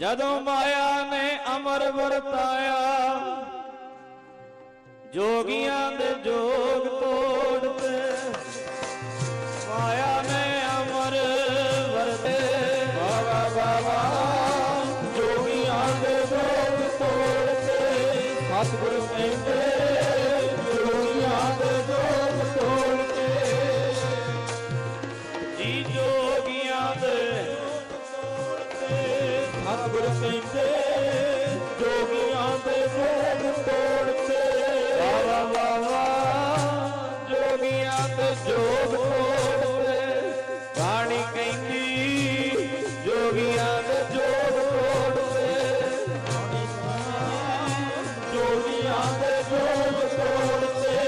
ਜਦੋਂ ਮਾਇਆ ਨੇ ਅਮਰ ਵਰਤਾਇਆ, ਜੋਗੀਆਂ ਦੇ ਜੋਗ ਤੋੜਤੇ ਮਾਇਆ ਨੇ ਅਮਰ ਵਰਤੇ। ਬਾਬਾ ਬਾਬਾ, ਜੋਗੀਆਂ ਦੇ ਜੋਗ ਤੋੜਤੇ ਸਤਿਗੁਰ ਕਹਿੰਦੇ, ਜੋਗੀਆਂ ਦੇ ਜੋਗ ਤੋੜਤੇ ਜੀ ਜੋਗੀਆਂ ਦੇ ਸਤਿਗੁਰ ਕਹਿੰਦੇ ਜੋਗੀਆਂ ਦੇ ਜੋਗ ਤੋੜਤੇ ਵਾਹ ਵਾਹ ਵਾਹ ਜੋਗੀਆਂ ਦੇ ਜੋਗ ਤੋੜਤੇ ਬਾਣੀ ਕਹਿੰਦੀ ਜੋਗੀਆਂ ਦੇ ਜੋਗ ਤੋੜਤੇ ਜੋਗੀਆਂ ਦੇ ਜੋਗ ਤੋੜਤੇ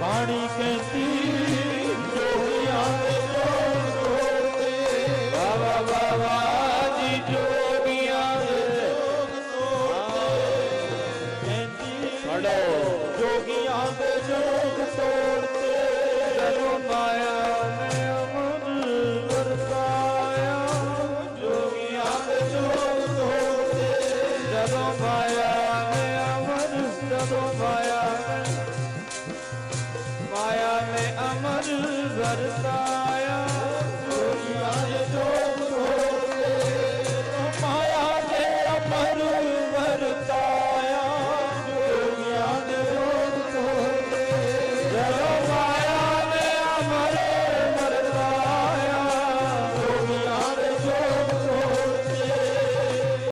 ਬਾਣੀ ਕਹਿੰਦੀ ਜਦੋਂ ਮਾਇਆ ਨੇ ਅਮਨ